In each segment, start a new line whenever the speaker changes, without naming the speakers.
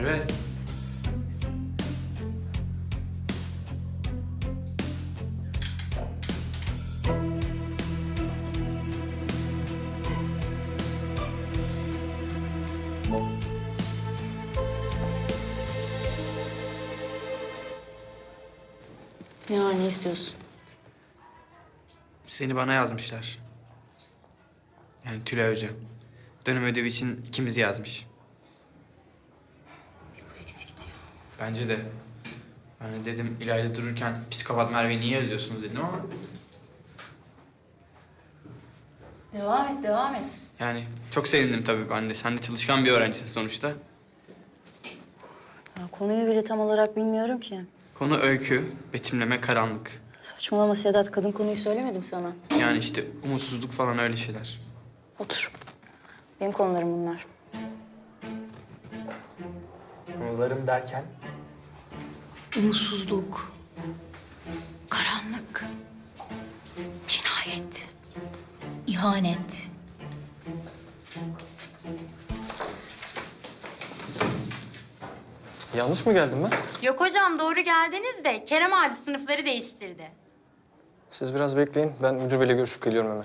Merve.
Ne var ne istiyorsun?
Seni bana yazmışlar. Yani Tülay Hoca. Dönem ödevi için ikimiz yazmış.
Bu eksikti ya.
Bence de. Ben de dedim İlayda dururken psikopat Merve'yi niye yazıyorsunuz dedim ama...
Devam et, devam et.
Yani çok sevindim tabii ben de. Sen de çalışkan bir öğrencisin sonuçta.
Ya konuyu bile tam olarak bilmiyorum ki.
Konu öykü, betimleme, karanlık.
Saçmalama Sedat, kadın konuyu söylemedim sana.
Yani işte umutsuzluk falan öyle şeyler.
Otur. Benim konularım bunlar.
Konularım derken?
Umutsuzluk, karanlık, cinayet, ihanet.
Yanlış mı geldim ben?
Yok hocam doğru geldiniz de Kerem abi sınıfları değiştirdi.
Siz biraz bekleyin. Ben müdür beyle görüşüp geliyorum hemen.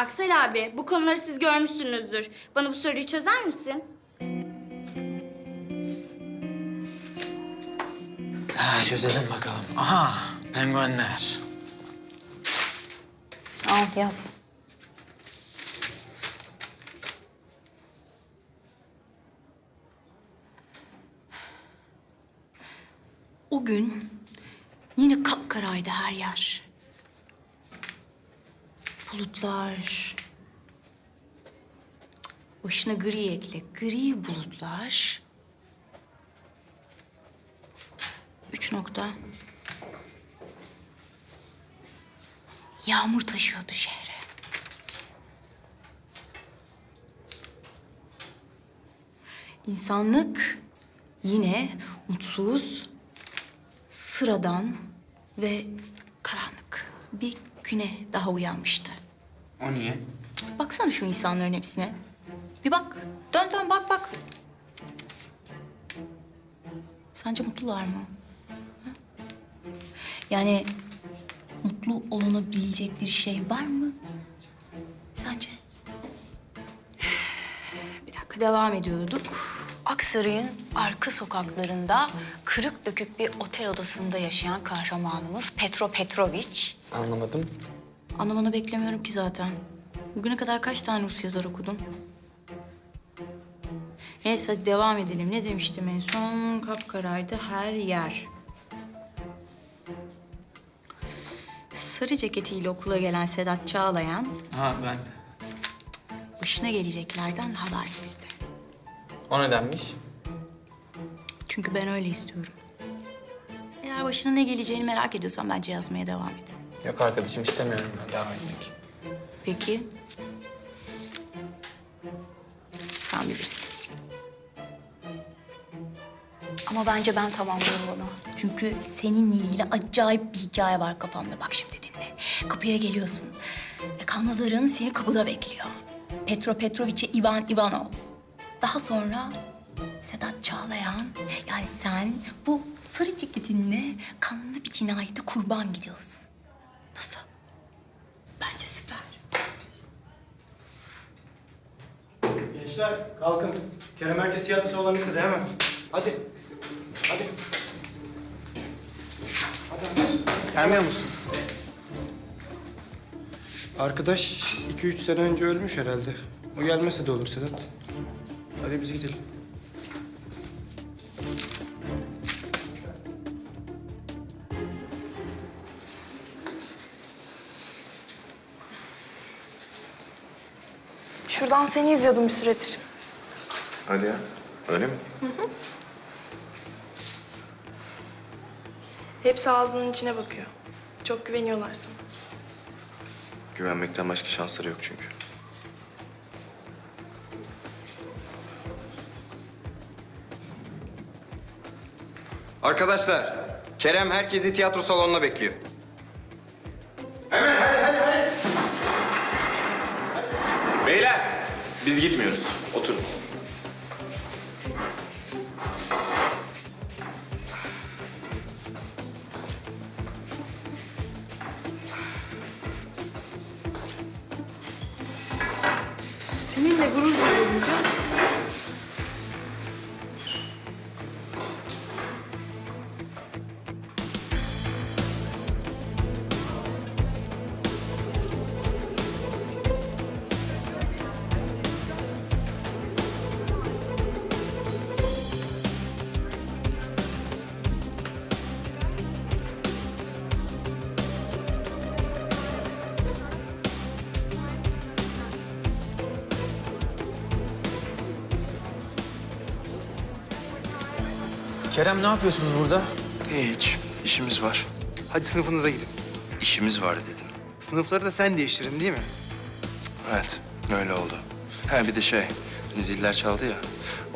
Aksel abi bu konuları siz görmüşsünüzdür. Bana bu soruyu çözer misin?
Ha, çözelim bakalım. Aha, penguenler.
Al yaz.
O gün yine kapkaraydı her yer. Bulutlar. Başına gri ekle. Gri bulutlar. Üç nokta. Yağmur taşıyordu şehre. İnsanlık yine mutsuz, sıradan ve karanlık bir güne daha uyanmıştı.
O niye?
Baksana şu insanların hepsine. Bir bak. Dön dön bak bak. Sence mutlular mı? Ha? Yani mutlu olunabilecek bir şey var mı? Sence? Bir dakika devam ediyorduk. Aksaray'ın arka sokaklarında kırık dökük bir otel odasında yaşayan kahramanımız Petro Petrovic.
Anlamadım.
Anlamanı beklemiyorum ki zaten. Bugüne kadar kaç tane Rus yazar okudun? Neyse hadi devam edelim. Ne demiştim en son? Kapkaraydı her yer. Sarı ceketiyle okula gelen Sedat Çağlayan
Ha ben.
başına geleceklerden habersizdi.
O nedenmiş?
Çünkü ben öyle istiyorum. Eğer başına ne geleceğini merak ediyorsan bence yazmaya devam et.
Yok arkadaşım istemiyorum ben devam etmek.
Peki. Sen bilirsin. Ama bence ben tamamlarım bunu. Çünkü seninle ilgili acayip bir hikaye var kafamda. Bak şimdi dinle. Kapıya geliyorsun. Ve kanlıların seni kapıda bekliyor. Petro Petrovic'e Ivan Ivanov. Daha sonra Sedat Çağlayan. Yani sen bu sarı ceketinle kanlı bir cinayete kurban gidiyorsun. Nasıl? Bence süper.
Gençler kalkın. Kerem Merkez Tiyatrosu olan listede hemen. Hadi. Hadi.
Gelmiyor musun?
Arkadaş iki üç sene önce ölmüş herhalde. O gelmese de olur Sedat. Hadi biz gidelim.
Şuradan seni izliyordum bir süredir.
Hadi ya. Öyle mi?
Hepsi ağzının içine bakıyor. Çok güveniyorlar sana.
Güvenmekten başka şansları yok çünkü.
Arkadaşlar, Kerem herkesi tiyatro salonuna bekliyor.
Hadi
Biz gitmiyoruz. Oturun.
Seninle gurur duyuyorum biliyor musun?
Kerem ne yapıyorsunuz burada?
Hiç. işimiz var.
Hadi sınıfınıza gidin.
İşimiz var dedim.
Sınıfları da sen değiştirin değil mi?
Evet, öyle oldu. Ha bir de şey, ziller çaldı ya.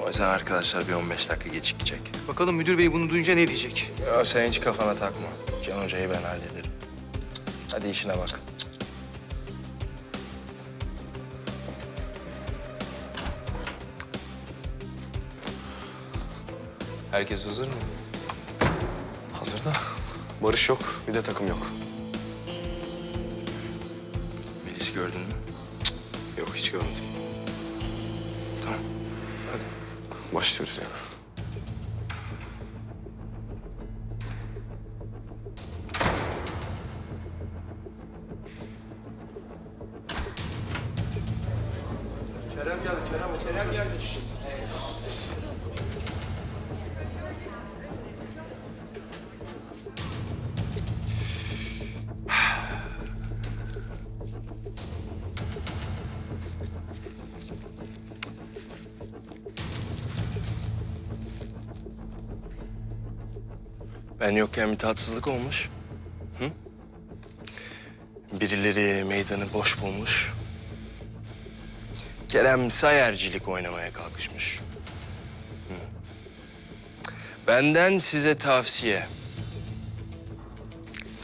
O yüzden arkadaşlar bir 15 dakika gecikecek.
Bakalım müdür bey bunu duyunca ne diyecek?
Ya sen hiç kafana takma. Can Hoca'yı ben hallederim. Hadi işine bak. Herkes hazır mı?
Hazır da Barış yok. Bir de takım yok.
Melis'i gördün mü?
Yok hiç görmedim.
Tamam. Hadi.
Başlıyoruz yani.
Ben yokken bir tatsızlık olmuş. Hı? Birileri meydanı boş bulmuş. Kerem sayercilik oynamaya kalkışmış. Hı. Benden size tavsiye.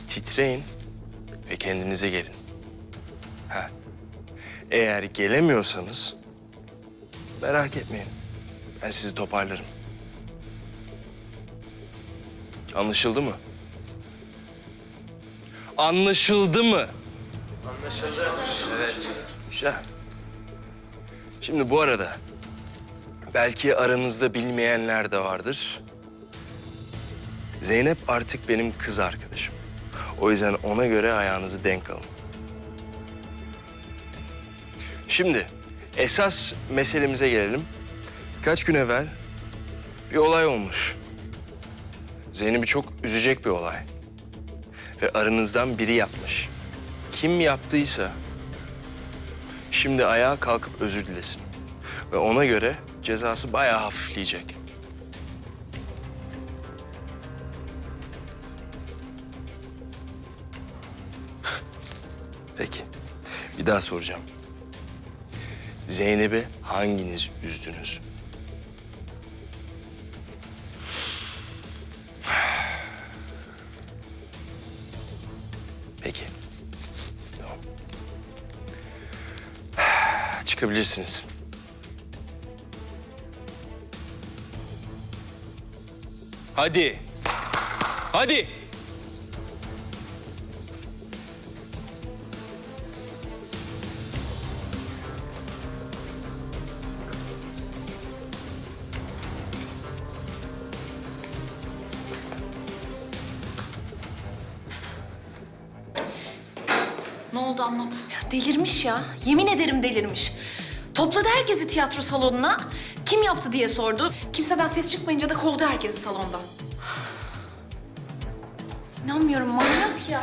Titreyin ve kendinize gelin. Ha. Eğer gelemiyorsanız merak etmeyin. Ben sizi toparlarım. Anlaşıldı mı? Anlaşıldı mı? Anlaşıldı. Evet. Güzel. Şimdi bu arada belki aranızda bilmeyenler de vardır. Zeynep artık benim kız arkadaşım. O yüzden ona göre ayağınızı denk alın. Şimdi esas meselemize gelelim. Birkaç gün evvel bir olay olmuş. Zeynep'i çok üzecek bir olay. Ve aranızdan biri yapmış. Kim yaptıysa şimdi ayağa kalkıp özür dilesin. Ve ona göre cezası bayağı hafifleyecek. Peki. Bir daha soracağım. Zeynep'i hanginiz üzdünüz? Çıkabilirsiniz. Hadi. Hadi.
Oldu anlat. delirmiş ya. Yemin ederim delirmiş. Topladı herkesi tiyatro salonuna. Kim yaptı diye sordu. Kimseden ses çıkmayınca da kovdu herkesi salondan. İnanmıyorum manyak ya.